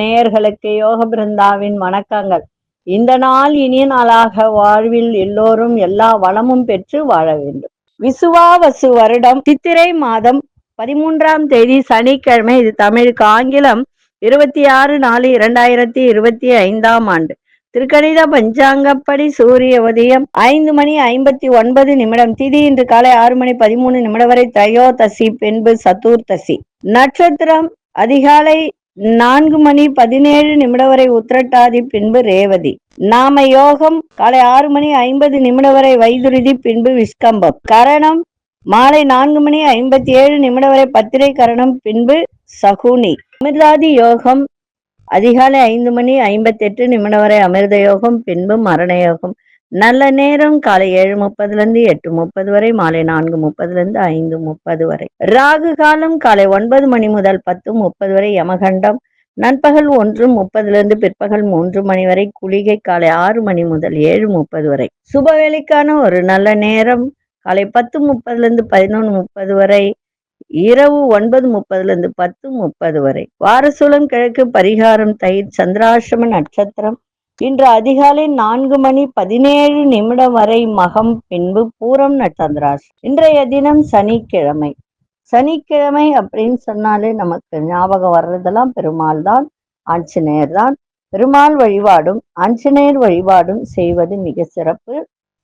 நேயர்களுக்கு யோக பிருந்தாவின் வணக்கங்கள். இந்த நாள் இனிய நாளாக வாழ்வில் எல்லோரும் எல்லா வளமும் பெற்று வாழ வேண்டும். விசுவாவசு வருடம் சித்திரை மாதம் பதிமூன்றாம் தேதி சனிக்கிழமை இது தமிழுக்கு ஆங்கிலம் இருபத்தி ஆறு நாலு இரண்டாயிரத்தி இருபத்தி ஐந்தாம் ஆண்டு. திருக்கணித பஞ்சாங்கப்படி சூரிய உதயம் ஐந்து மணி ஐம்பத்தி ஒன்பது நிமிடம். திதி இன்று காலை ஆறு மணி பதிமூணு நிமிடம் வரை தயோதசி பின்பு சதுர்த்தசி. நட்சத்திரம் அதிகாலை நான்கு மணி பதினேழு நிமிடம் வரை உத்திரட்டாதி பின்பு ரேவதி. நாம யோகம் காலை ஆறு மணி ஐம்பது நிமிடம் வரை வைதுருதி பின்பு விஸ்கம்பம். கரணம் மாலை நான்கு மணி ஐம்பத்தி ஏழு நிமிடம் வரை பத்திரை கரணம் பின்பு சகுனி. அமிர்தாதி யோகம் அதிகாலை ஐந்து மணி ஐம்பத்தி எட்டு நிமிடம் வரை அமிர்த யோகம் பின்பு மரண யோகம் நல்ல நேரம் காலை ஏழு முப்பதுல இருந்து எட்டு முப்பது வரை மாலை நான்கு முப்பதுல இருந்து ஐந்து முப்பது வரை. ராகு காலம் காலை ஒன்பது மணி முதல் பத்து முப்பது வரை யமகண்டம். நண்பகல் ஒன்று முப்பதுல இருந்து பிற்பகல் மூன்று மணி வரை குளிகை காலை ஆறு மணி முதல் ஏழு முப்பது வரை. சுபவேளைக்கான ஒரு நல்ல நேரம் காலை பத்து முப்பதுல இருந்து பதினொன்று முப்பது வரை இரவு ஒன்பது முப்பதுல இருந்து பத்து முப்பது வரை. வாரசூலம் கிழக்கு பரிகாரம் தயிர் சந்திராசிரம நட்சத்திரம். இன்று அதிகாலை நான்கு மணி பதினேழு நிமிடம் வரை மகம் பின்பு பூரம் நட்சந்திராஸ் இன்றைய தினம் சனிக்கிழமை. சனிக்கிழமை அப்படின்னு சொன்னாலே நமக்கு ஞாபகம் வர்றதெல்லாம் பெருமாள் தான் ஆஞ்சநேயர் தான். பெருமாள் வழிபாடும் ஆஞ்சநேயர் வழிபாடும் செய்வது மிக சிறப்பு.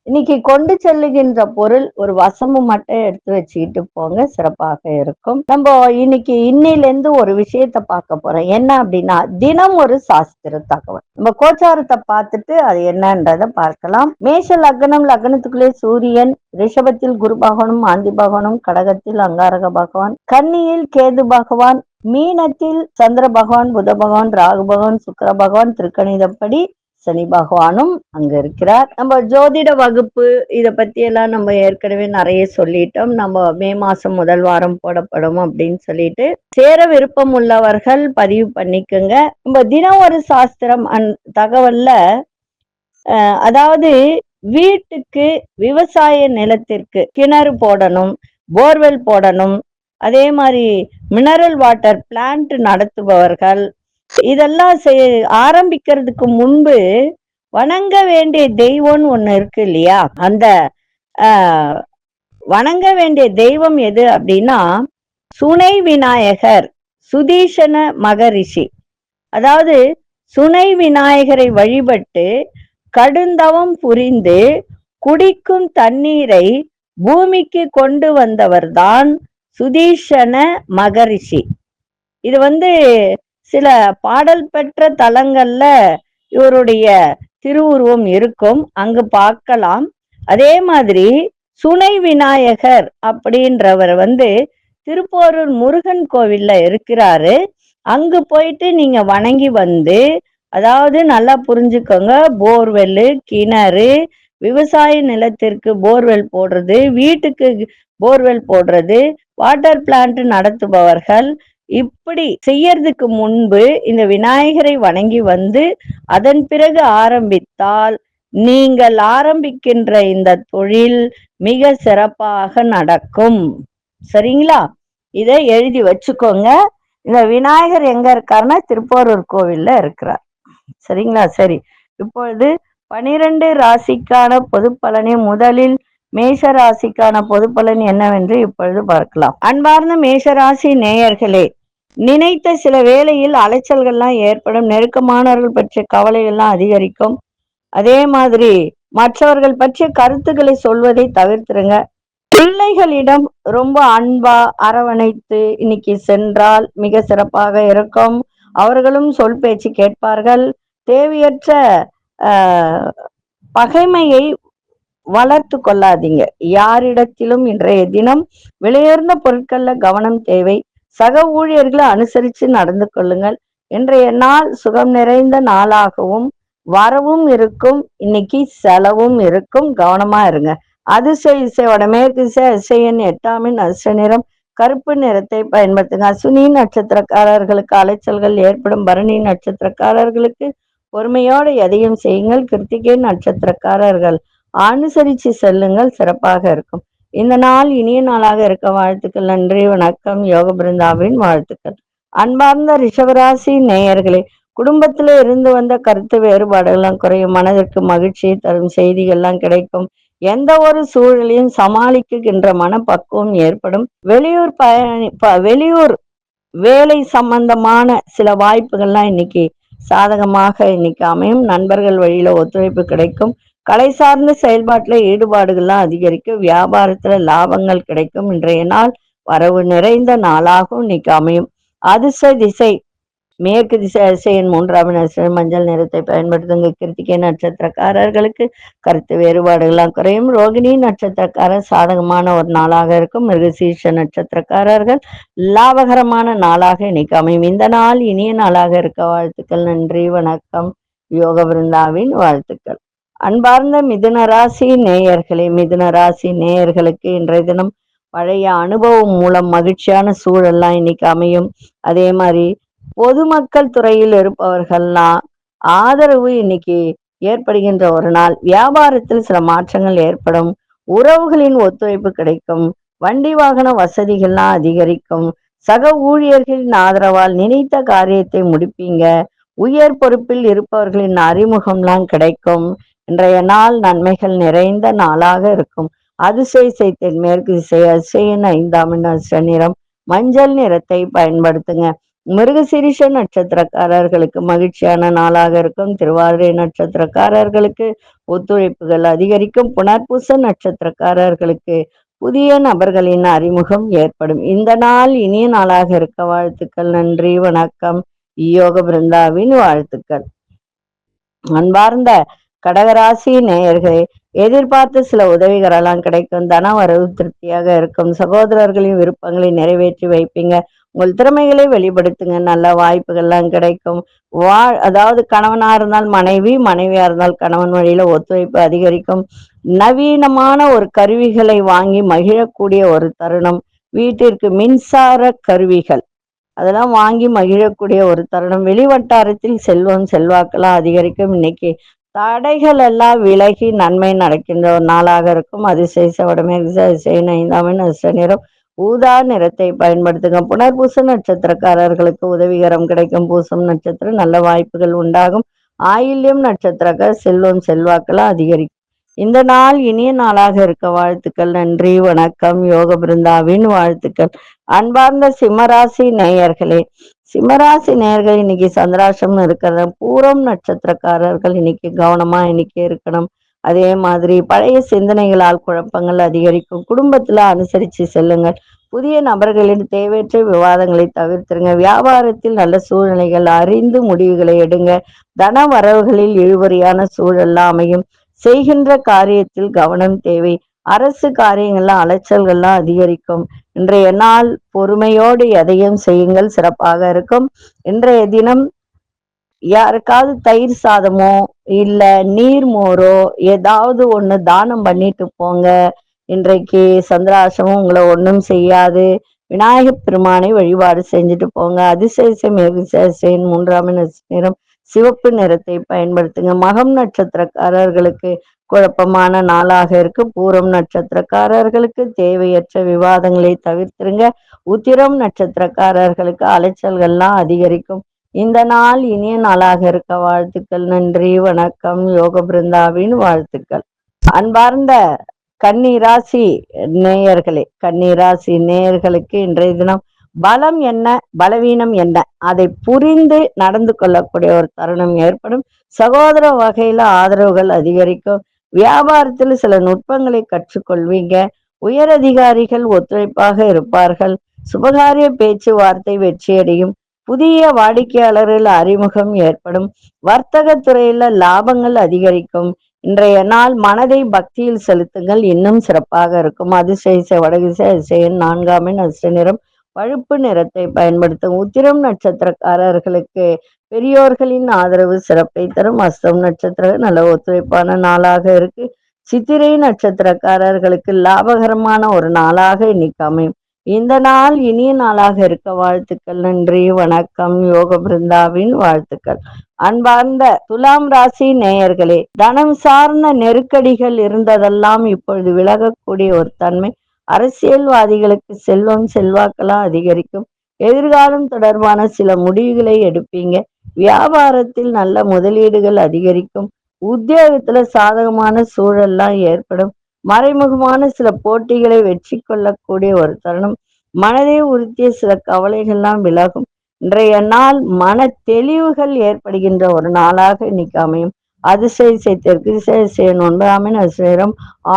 இன்னைக்கு கொண்டு செல்லுகின்ற பொருள் ஒரு வசமும் மட்டும் எடுத்து வச்சுக்கிட்டு போங்க. சிறப்பாக இருக்கும். நம்ம இன்னைக்கு இன்னையிலேருந்து ஒரு விஷயத்த பார்க்க போறோம். என்ன அப்படின்னா தினம் ஒரு சாஸ்திர தகவல். நம்ம கோச்சாரத்தை பார்த்துட்டு அது என்னன்றத பார்க்கலாம். மேஷ லக்னம் லக்னத்துக்குள்ளே சூரியன் ரிஷபத்தில் குரு பகவானும் ஆந்தி பகவானும் கடகத்தில் அங்காரக பகவான் கன்னியில் கேது பகவான் மீனத்தில் சந்திர பகவான் புத பகவான் ராகு பகவான் சுக்கர பகவான் திருக்கணிதப்படி சனி பகவானும் அங்க இருக்கிறார். நம்ம ஜோதிட வகுப்பு இதை பத்தி எல்லாம் நம்ம ஏற்கனவே நிறைய சொல்லிட்டோம். நம்ம மே மாசம் முதல் வாரம் போடப்படும் அப்படின்னு சொல்லிட்டு சேர விருப்பம் உள்ளவர்கள் பதிவு பண்ணிக்கோங்க. நம்ம தினம் ஒரு சாஸ்திரம் அந் தகவல்ல அதாவது வீட்டுக்கு விவசாய நிலத்திற்கு கிணறு போடணும் போர்வெல் போடணும். அதே மாதிரி மினரல் வாட்டர் பிளான்ட் நடத்துபவர்கள் இதெல்லாம் செய் ஆரம்பிக்கிறதுக்கு முன்பு வணங்க வேண்டிய தெய்வம்னு ஒண்ணு இருக்கு இல்லையா? அந்த ஆஹ், வணங்க வேண்டிய தெய்வம் எது அப்படின்னா சுனை விநாயகர் சுதீஷன மகரிஷி. அதாவது சுனை விநாயகரை வழிபட்டு கடுந்தவம் புரிந்து குடிக்கும் தண்ணீரை பூமிக்கு கொண்டு வந்தவர்தான் சுதீஷன மகரிஷி. இது வந்து சில பாடல் பெற்ற தலங்கள்ல இவருடைய திருவுருவம் இருக்கும். அங்கு பார்க்கலாம். அதே மாதிரி சுனை விநாயகர் அப்படின்றவர் வந்து திருப்போரூர் முருகன் கோவில்ல இருக்கிறாரு. அங்கு போயிட்டு நீங்க வணங்கி வந்து அதாவது நல்லா புரிஞ்சுக்கோங்க போர்வெல் கிணறு விவசாய நிலத்திற்கு போர்வெல் போடுறது வீட்டுக்கு போர்வெல் போடுறது வாட்டர் பிளான்ட் நடத்துபவர்கள் இப்படி செய்யறதுக்கு முன்பு இந்த விநாயகரை வணங்கி வந்து அதன் பிறகு ஆரம்பித்தால் நீங்கள் ஆரம்பிக்கின்ற இந்த தொழில் மிக சிறப்பாக நடக்கும். சரிங்களா? இதை எழுதி வச்சுக்கோங்க. இந்த விநாயகர் எங்க இருக்காருன்னா திருப்போரூர் கோவில்ல இருக்கிறார். சரிங்களா? சரி. இப்பொழுது பனிரெண்டு ராசிக்கான பொது பலனை முதலில் மேஷ ராசிக்கான பொது பலன் என்னவென்று இப்பொழுது பார்க்கலாம். அன்பார்ந்த மேஷராசி நேயர்களே நினைத்த சில வேளையில் அலைச்சல்கள்லாம் ஏற்படும் நெருக்கமானவர்கள் பற்றிய கவலைகள்லாம் அதிகரிக்கும். அதே மாதிரி மற்றவர்கள் பற்றிய கருத்துக்களை சொல்வதை தவிர்த்துருங்க. பிள்ளைகளிடம் ரொம்ப அன்பா அரவணைத்து இன்னைக்கு சென்றால் மிக சிறப்பாக இருக்கும். அவர்களும் சொல் பேச்சு கேட்பார்கள். தேவையற்ற ஆஹ், பகைமையை வளர்த்து கொள்ளாதீங்க. யாரிடத்திலும் இன்றைய தினம் விலையுயர்ந்த பொருட்கள்ல கவனம் தேவை. சக ஊழியர்களை அனுசரித்து நடந்து கொள்ளுங்கள். இன்றைய நாள் சுகம் நிறைந்த நாளாகவும் வரவும் இருக்கும் இன்னைக்கு செலவும் இருக்கும். கவனமா இருங்க. அதிசய இசையோட மேற்கு இசை இசையின் எட்டாமின் அதிர்ஷ்ட நிறம். கருப்பு நிறத்தை பயன்படுத்துங்க. அசுனி நட்சத்திரக்காரர்களுக்கு அலைச்சல்கள் ஏற்படும். பரணி நட்சத்திரக்காரர்களுக்கு பொறுமையோடு எதையும் செய்யுங்கள். கிருத்திகை நட்சத்திரக்காரர்கள் அனுசரித்து செல்லுங்கள். சிறப்பாக இருக்கும். இந்த நாள் இனிய நாளாக இருக்க வாழ்த்துக்கள் நன்றி வணக்கம். யோக பிருந்தாவின் வாழ்த்துக்கள். அன்பார்ந்த ரிஷபராசி நேயர்களே குடும்பத்துல இருந்து வந்த கருத்து வேறுபாடுகள்லாம் குறையும் மனதிற்கு மகிழ்ச்சியை தரும் செய்திகள்லாம் கிடைக்கும். எந்த ஒரு சூழலையும் சமாளிக்குகின்ற மனப்பக்குவம் ஏற்படும். வெளியூர் பயணி ப- வெளியூர் வேலை சம்பந்தமான சில வாய்ப்புகள்லாம் இன்னைக்கு சாதகமாக இன்னைக்கு அமையும். நண்பர்கள் வழியில ஒத்துழைப்பு கிடைக்கும். கலை சார்ந்த செயல்பாட்டில் ஈடுபாடுகள்லாம் அதிகரிக்கும் வியாபாரத்துல லாபங்கள் கிடைக்கும். இன்றைய நாள் வரவு நிறைந்த நாளாகவும் இன்னைக்கு அமையும். அதிர்ஷ்ட திசை மேற்கு திசை அதிசயன் மூன்றாம் நட்சத்திரம் மஞ்சள் நிறத்தை பயன்படுத்துங்க. கிருத்திகை நட்சத்திரக்காரர்களுக்கு கருத்து வேறுபாடுகள்லாம் குறையும். ரோகிணி நட்சத்திரக்காரர் சாதகமான ஒரு நாளாக இருக்கும். மிருகசீஷ நட்சத்திரக்காரர்கள் லாபகரமான நாளாக இன்னைக்கு அமையும். இந்த நாள் இனிய நாளாக இருக்க வாழ்த்துக்கள். நன்றி வணக்கம். யோக விருந்தாவின் வாழ்த்துக்கள். அன்பார்ந்த மிதுன ராசி நேயர்களே மிதுன ராசி நேயர்களுக்கு இன்றைய தினம் பழைய அனுபவம் மூலம் மகிழ்ச்சியான சூழல்லாம் இன்னைக்கு அமையும். அதே மாதிரி பொதுமக்கள் துறையில் இருப்பவர்கள்லாம் ஆதரவு இன்னைக்கு ஏற்படுகின்ற ஒரு நாள். வியாபாரத்தில் சில மாற்றங்கள் ஏற்படும். உறவுகளின் ஒத்துழைப்பு கிடைக்கும். வண்டி வாகன வசதிகள்லாம் அதிகரிக்கும். சக ஊழியர்களின் ஆதரவால் நினைத்த காரியத்தை முடிப்பீங்க. உயர் பொறுப்பில் இருப்பவர்களின் அறிமுகம்லாம் கிடைக்கும். இன்றைய நாள் நன்மைகள் நிறைந்த நாளாக இருக்கும். அதிசய மேற்கு திசை அதிசயன் ஐந்தாம் நிறம் மஞ்சள் நிறத்தை பயன்படுத்துங்க. மிருகசிரிஷ நட்சத்திரக்காரர்களுக்கு மகிழ்ச்சியான நாளாக இருக்கும். திருவாதிரை நட்சத்திரக்காரர்களுக்கு ஒத்துழைப்புகள் அதிகரிக்கும். புனர்பூச நட்சத்திரக்காரர்களுக்கு புதிய நபர்களின் அறிமுகம் ஏற்படும். இந்த நாள் இனிய நாளாக இருக்க வாழ்த்துக்கள் நன்றி வணக்கம். யோக பிருந்தாவின் வாழ்த்துக்கள். அன்பார்ந்த கடகராசி நேயர்களே எதிர்பார்த்த சில உதவிகளெல்லாம் கிடைக்கும். தன வரவு திருப்தியாக இருக்கும். சகோதரர்களின் விருப்பங்களை நிறைவேற்றி வைப்பீங்க. உங்கள் திறமைகளை வெளிப்படுத்துங்க. நல்ல வாய்ப்புகள்லாம் கிடைக்கும். வா அதாவது கணவனா இருந்தால் மனைவி மனைவியா இருந்தால் கணவன் வழியில ஒத்துழைப்பு அதிகரிக்கும். நவீனமான ஒரு கருவிகளை வாங்கி மகிழக்கூடிய ஒரு தருணம். வீட்டிற்கு மின்சார கருவிகள். அதெல்லாம் வாங்கி மகிழக்கூடிய ஒரு தருணம். வெளிவட்டாரத்தில் செல்வம் செல்வாக்கெல்லாம் அதிகரிக்கும். இன்னைக்கு தடைகள் எல்லாம் விலகி நன்மை நடக்கின்ற ஒரு நாளாக இருக்கும். அதிசய வடமே அதிசயம் ஐந்தாம் அதிர்ஷ்ட நிறம். ஊதா நிறத்தை பயன்படுத்துங்க. புனர்பூச நட்சத்திரக்காரர்களுக்கு உதவிகரம் கிடைக்கும். பூசம் நட்சத்திரம் நல்ல வாய்ப்புகள் உண்டாகும். ஆயில்யம் நட்சத்திரக்க செல்வம் செல்வாக்கெல்லாம் அதிகரிக்கும். இந்த நாள் இனிய நாளாக இருக்க வாழ்த்துக்கள். நன்றி வணக்கம். யோக பிருந்தாவின் வாழ்த்துக்கள். அன்பார்ந்த சிம்மராசி நேயர்களே சிம்மராசி நேர்கள் இன்னைக்கு சந்திராசம் இருக்கிறது. பூரம் நட்சத்திரக்காரர்கள் இன்னைக்கு கவனமா இன்னைக்கு இருக்கணும். அதே மாதிரி பழைய சிந்தனைகளால் குழப்பங்கள் அதிகரிக்கும். குடும்பத்துல அனுசரித்து செல்லுங்கள். புதிய நபர்களின் தேவையற்ற விவாதங்களை தவிர்த்துருங்க. வியாபாரத்தில் நல்ல சூழ்நிலைகள் அறிந்து முடிவுகளை எடுங்க. தன வரவுகளில் இழுபறியான சூழல்லாம் அமையும். செய்கின்ற காரியத்தில் கவனம் தேவை. அரசு காரியங்கள்ல அலைச்சல்கள்லாம் அதிகரிக்கும். இன்றைய நாள் பொறுமையோடு எதையும் செய்யுங்கள் சிறப்பாக இருக்கும். இன்றைய தினம் யாருக்காவது தயிர் சாதமோ இல்ல நீர் மோரோ ஏதாவது ஒண்ணு தானம் பண்ணிட்டு போங்க. இன்றைக்கு சந்திராசமும் உங்களை ஒன்றும் செய்யாது. விநாயகப் பெருமானை வழிபாடு செஞ்சுட்டு போங்க. அதிசயசம் அதிசயம் மூன்றாம் நிறம் சிவப்பு நிறத்தை பயன்படுத்துங்க. மகம் நட்சத்திரக்காரர்களுக்கு குழப்பமான நாளாக இருக்கு. பூரம் நட்சத்திரக்காரர்களுக்கு தேவையற்ற விவாதங்களை தவிர்த்துருங்க. உத்திரம் நட்சத்திரக்காரர்களுக்கு அலைச்சல்கள்லாம் அதிகரிக்கும். இந்த நாள் இனிய நாளாக இருக்க வாழ்த்துக்கள். நன்றி வணக்கம். யோக பிருந்தாவின் வாழ்த்துக்கள். அன்பார்ந்த கன்னிராசி நேயர்களே கன்னிராசி நேயர்களுக்கு இன்றைய தினம் பலம் என்ன பலவீனம் என்ன அதை புரிந்து நடந்து கொள்ளக்கூடிய ஒரு தருணம் ஏற்படும். சகோதர வகையில ஆதரவுகள் அதிகரிக்கும். வியாபாரத்தில் சில நுட்பங்களை கற்றுக்கொள்வீங்க. உயரதிகாரிகள் ஒத்துழைப்பாக இருப்பார்கள். சுபகாரிய பேச்சுவார்த்தை வெற்றியடையும். புதிய வாடிக்கையாளர்கள் அறிமுகம் ஏற்படும். வர்த்தக துறையில லாபங்கள் அதிகரிக்கும். இன்றைய நாள் மனதை பக்தியில் செலுத்துங்கள். இன்னும் சிறப்பாக இருக்கும். அதிசய வடகிசை அதிசயன் நான்காமின் அதிர்ஷ்ட நிறம் பழுப்பு நிறத்தை பயன்படுத்தும் உத்திரம் நட்சத்திரக்காரர்களுக்கு பெரியோர்களின் ஆதரவு சிறப்பை தரும் அஸ்தம் நட்சத்திரம் நல்ல ஒத்துழைப்பான நாளாக இருக்கு. சித்திரை நட்சத்திரக்காரர்களுக்கு லாபகரமான ஒரு நாளாக இன்னைக்கு அமையும். இந்த நாள் இனிய நாளாக இருக்க வாழ்த்துக்கள் நன்றி வணக்கம் யோக பிருந்தாவின் வாழ்த்துக்கள். அன்பார்ந்த துலாம் ராசி நேயர்களே தனம் சார்ந்த நெருக்கடிகள் இருந்ததெல்லாம் இப்பொழுது விலகக்கூடிய ஒரு தன்மை. அரசியல்வாதிகளுக்கு செல்வம் செல்வாக்கெல்லாம் அதிகரிக்கும். எதிர்காலம் தொடர்பான சில முடிவுகளை எடுப்பீங்க. வியாபாரத்தில் நல்ல முதலீடுகள் அதிகரிக்கும். உத்தியோகத்துல சாதகமான சூழல்லாம் ஏற்படும். மறைமுகமான சில போட்டிகளை வெற்றி கொள்ளக்கூடிய ஒரு தருணம். மனதை உறுத்திய சில கவலைகள்லாம் விலகும். இன்றைய நாள் மன தெளிவுகள் ஏற்படுகின்ற ஒரு நாளாக இன்னைக்கு அமையும். அதிசய தெற்கு செய்யணும் ஒன்பதாமின்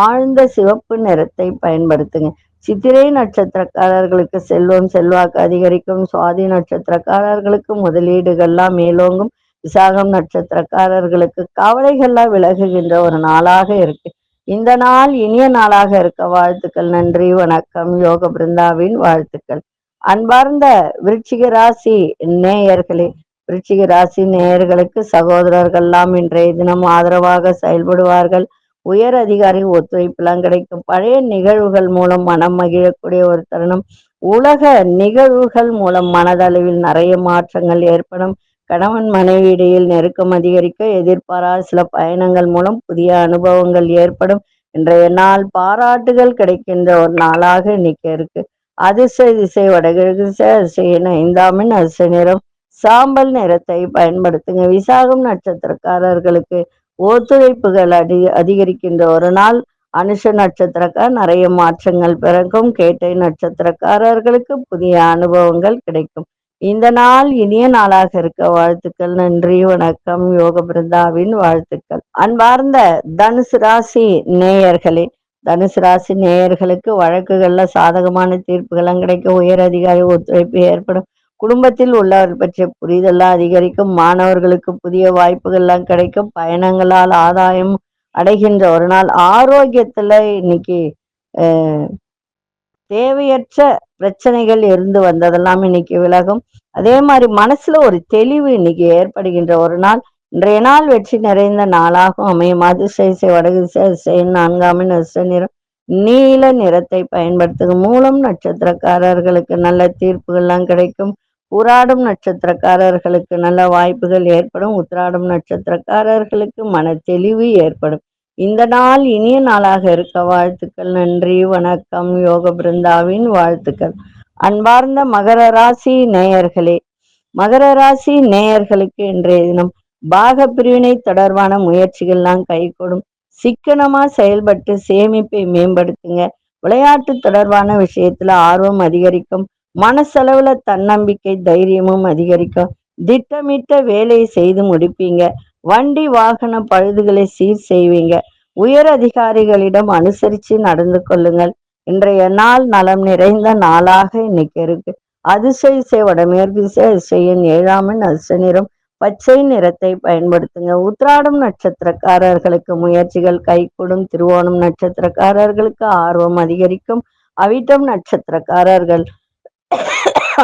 ஆழ்ந்த சிவப்பு நிறத்தை பயன்படுத்துங்க. சித்திரை நட்சத்திரக்காரர்களுக்கு செல்வம் செல்வாக்கு அதிகரிக்கும். சுவாதி நட்சத்திரக்காரர்களுக்கு முதலீடுகள்லாம் மேலோங்கும். விசாகம் நட்சத்திரக்காரர்களுக்கு கவலைகள்லாம் விலகுகின்ற ஒரு நாளாக இருக்கு. இந்த நாள் இனிய நாளாக இருக்க வாழ்த்துக்கள். நன்றி வணக்கம். யோக பிருந்தாவின் வாழ்த்துக்கள். அன்பார்ந்த விருச்சிக ராசி நேயர்களே விருச்சிக ராசி நேயர்களுக்கு சகோதரர்கள்லாம் இன்றைய தினம் ஆதரவாக செயல்படுவார்கள். உயர் அதிகாரி ஒத்துழைப்பெல்லாம் கிடைக்கும். பழைய நிகழ்வுகள் மூலம் மனம் மகிழக்கூடிய ஒரு தருணம். உலக நிகழ்வுகள் மூலம் மனதளவில் நிறைய மாற்றங்கள் ஏற்படும். கணவன் மனைவி இடையில் நெருக்கம் அதிகரிக்க எதிர்பாராத சில பயணங்கள் மூலம் புதிய அனுபவங்கள் ஏற்படும். இன்றைய நாள் பாராட்டுகள் கிடைக்கின்ற ஒரு நாளாக இன்னைக்கு இருக்கு. அதிர்ஷ்ட திசை வடகிழக்கு திசை அதிசய ஐந்தாமின் அதிசய நிறம். சாம்பல் நிறத்தை பயன்படுத்துங்க. விசாகம் நட்சத்திரக்காரர்களுக்கு ஒத்துழைப்புகள் அடி அதிகரிக்கின்ற ஒரு நாள். அனுஷ நட்சத்திரக்கார் நிறைய மாற்றங்கள் பிறக்கும். கேட்டை நட்சத்திரக்காரர்களுக்கு புதிய அனுபவங்கள் கிடைக்கும். இந்த நாள் இனிய நாளாக இருக்க வாழ்த்துக்கள். நன்றி வணக்கம். யோக பிருந்தாவின் வாழ்த்துக்கள். அன்பார்ந்த தனுசு ராசி நேயர்களே தனுசு ராசி நேயர்களுக்கு வழக்குகள்ல சாதகமான தீர்ப்புகளும் கிடைக்கும். உயர் அதிகாரி ஒத்துழைப்பு ஏற்படும். குடும்பத்தில் உள்ளவர் பற்றிய புரிதெல்லாம் அதிகரிக்கும் மாணவர்களுக்கு புதிய வாய்ப்புகள்லாம் கிடைக்கும் பயணங்களால் ஆதாயம் அடைகின்ற ஒரு நாள். ஆரோக்கியத்துல இன்னைக்கு தேவையற்ற பிரச்சனைகள் இருந்து வந்ததெல்லாம் இன்னைக்கு விலகும். அதே மாதிரி மனசுல ஒரு தெளிவு இன்னைக்கு ஏற்படுகின்ற ஒரு நாள். இன்றைய நாள் வெற்றி நிறைந்த நாளாகும் அமையும். அதிசயசை வடகு நான்காமின் நிறம். நீல நிறத்தை பயன்படுத்தும் மூலம் நட்சத்திரக்காரர்களுக்கு நல்ல தீர்ப்புகள்லாம் கிடைக்கும். உராடும் நட்சத்திரக்காரர்களுக்கு நல்ல வாய்ப்புகள் ஏற்படும். உத்திராடும் நட்சத்திரக்காரர்களுக்கு மன தெளிவு ஏற்படும். இந்த நாள் இனிய நாளாக இருக்க வாழ்த்துக்கள் நன்றி வணக்கம். யோக பிருந்தாவின் வாழ்த்துக்கள். அன்பார்ந்த மகர ராசி நேயர்களே மகர ராசி நேயர்களுக்கு இன்றைய தினம் பாக பிரிவினை தொடர்பான முயற்சிகள்லாம் கைகூடும். சிக்கனமா செயல்பட்டு சேமிப்பை மேம்படுத்துங்க. விளையாட்டு தொடர்பான விஷயத்துல ஆர்வம் அதிகரிக்கும். மனசளவுல தன்னம்பிக்கை தைரியமும் அதிகரிக்கும். திட்டமிட்ட வேலையை செய்து முடிப்பீங்க. வண்டி வாகன பழுதுகளை சீர் செய்வீங்க. உயர் அதிகாரிகளிடம் அனுசரித்து நடந்து கொள்ளுங்கள். இன்றைய நாள் நலம் நிறைந்த நாளாக இன்னைக்கு இருக்கு. அதிசய வடமேற்கு அதிசயன் ஏழாமன் அதிச நிறம் பச்சை நிறத்தை பயன்படுத்துங்க. உத்ராடம் நட்சத்திரக்காரர்களுக்கு முயற்சிகள் கைகூடும் திருவோணம் நட்சத்திரக்காரர்களுக்கு ஆர்வம் அதிகரிக்கும். அவிட்டம் நட்சத்திரக்காரர்கள்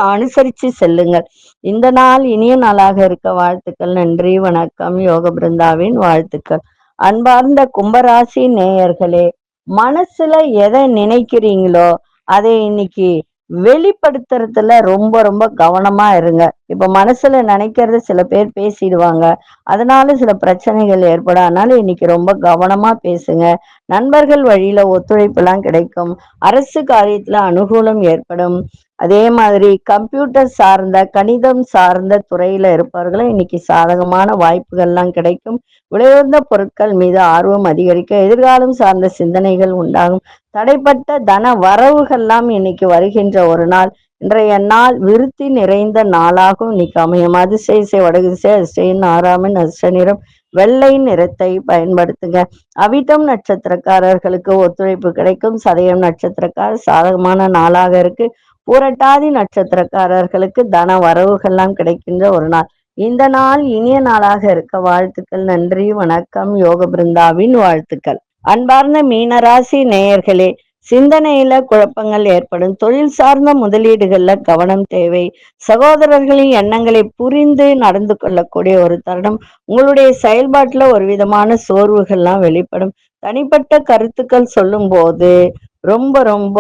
அனுசரித்து செல்லுங்கள். இந்த நாள் இனிய நாளாக இருக்க வாழ்த்துக்கள். நன்றி வணக்கம். யோக பிருந்தாவின் வாழ்த்துக்கள். அன்பார்ந்த கும்பராசி நேயர்களே மனசுல எதை நினைக்கிறீங்களோ அதை இன்னைக்கு வெளிப்படுத்துறதுல ரொம்ப ரொம்ப கவனமா இருங்க. இப்ப மனசுல நினைக்கிறது சில பேர் பேசிடுவாங்க. அதனால சில பிரச்சனைகள் ஏற்படும். அதனால இன்னைக்கு ரொம்ப கவனமா பேசுங்க. நண்பர்கள் வழியில ஒத்துழைப்பு எல்லாம் கிடைக்கும். அரசு காரியத்துல அனுகூலம் ஏற்படும். அதே மாதிரி கம்ப்யூட்டர் சார்ந்த கணிதம் சார்ந்த துறையில இருப்பவர்களும் இன்னைக்கு சாதகமான வாய்ப்புகள்லாம் கிடைக்கும். விலையுயர்ந்த பொருட்கள் மீது ஆர்வம் அதிகரிக்க எதிர்காலம் சார்ந்த சிந்தனைகள் உண்டாகும். தடைப்பட்ட தன வரவுகள்லாம் இன்னைக்கு வருகின்ற ஒரு நாள். இன்றைய நாள் விருத்தி நிறைந்த நாளாகவும் இன்னைக்கு அமையும். அதிசய வடகுசை அதிசயன் ஆறாமின் அதிர்ஷ்ட நிறம் வெள்ளை நிறத்தை பயன்படுத்துங்க. அவிட்டம் நட்சத்திரக்காரர்களுக்கு ஒத்துழைப்பு கிடைக்கும். சதயம் நட்சத்திரக்காரர் சாதகமான நாளாக இருக்கு. புரட்டாதி நட்சத்திரக்காரர்களுக்கு தன வரவுகள்லாம் கிடைக்கின்ற ஒரு நாள். இந்த நாள் இனிய நாளாக இருக்க வாழ்த்துக்கள் நன்றி வணக்கம் யோக பிருந்தாவின் வாழ்த்துக்கள். அன்பார்ந்த மீனராசி நேயர்களே சிந்தனையில குழப்பங்கள் ஏற்படும். தொழில் சார்ந்த முதலீடுகள்ல கவனம் தேவை. சகோதரர்களின் எண்ணங்களை புரிந்து நடந்து கொள்ளக்கூடிய ஒரு தருணம். உங்களுடைய செயல்பாட்டுல ஒரு விதமான சோர்வுகள்லாம் வெளிப்படும். தனிப்பட்ட கருத்துக்கள் சொல்லும் போது ரொம்ப ரொம்ப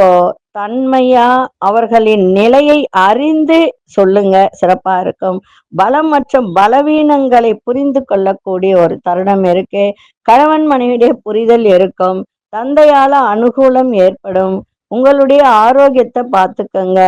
தன்மையா அவர்களின் நிலையை அறிந்து சொல்லுங்க. சிறப்பா இருக்கும். பலம் மற்றும் பலவீனங்களை புரிந்து கொள்ளக்கூடிய ஒரு தருணம் இருக்கு. கணவன் மனைவியுடைய புரிதல் இருக்கும். தந்தையால அனுகூலம் ஏற்படும். உங்களுடைய ஆரோக்கியத்தை பார்த்துக்கங்க.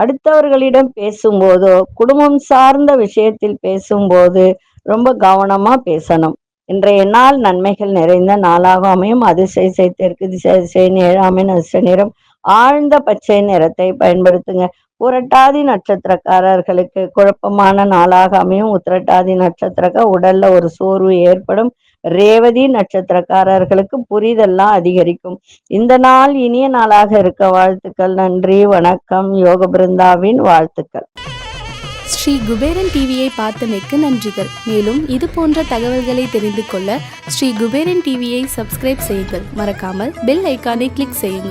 அடுத்தவர்களிடம் பேசும்போதோ குடும்பம் சார்ந்த விஷயத்தில் பேசும்போது ரொம்ப கவனமா பேசணும். இன்றைய நாள் நன்மைகள் நிறைந்த நாளாக அமையும். அதிசய செய் திசை திசை ஏழாமின் அதிர்ஷ்ட நிறம் ஆழ்ந்த பச்சை நிறத்தை பயன்படுத்துங்க. புரட்டாதி நட்சத்திரக்காரர்களுக்கு குழப்பமான நாளாக அமையும். உத்திரட்டாதி நட்சத்திரக்க உடல்ல ஒரு சோர்வு ஏற்படும். ரேவதி நட்சத்திரக்காரர்களுக்கு புரிதெல்லாம் அதிகரிக்கும். இந்த நாள் இனிய நாளாக இருக்க வாழ்த்துக்கள். நன்றி வணக்கம். யோக பிருந்தாவின் வாழ்த்துக்கள். ஸ்ரீ குபேரன் டிவியை பார்த்தமைக்கு நன்றிகள். மேலும் இது போன்ற தகவல்களை தெரிந்து கொள்ள ஸ்ரீ குபேரன் டிவியை சப்ஸ்கிரைப் செய்யுங்கள். மறக்காமல் பெல் ஐக்கானை கிளிக் செய்யுங்கள்.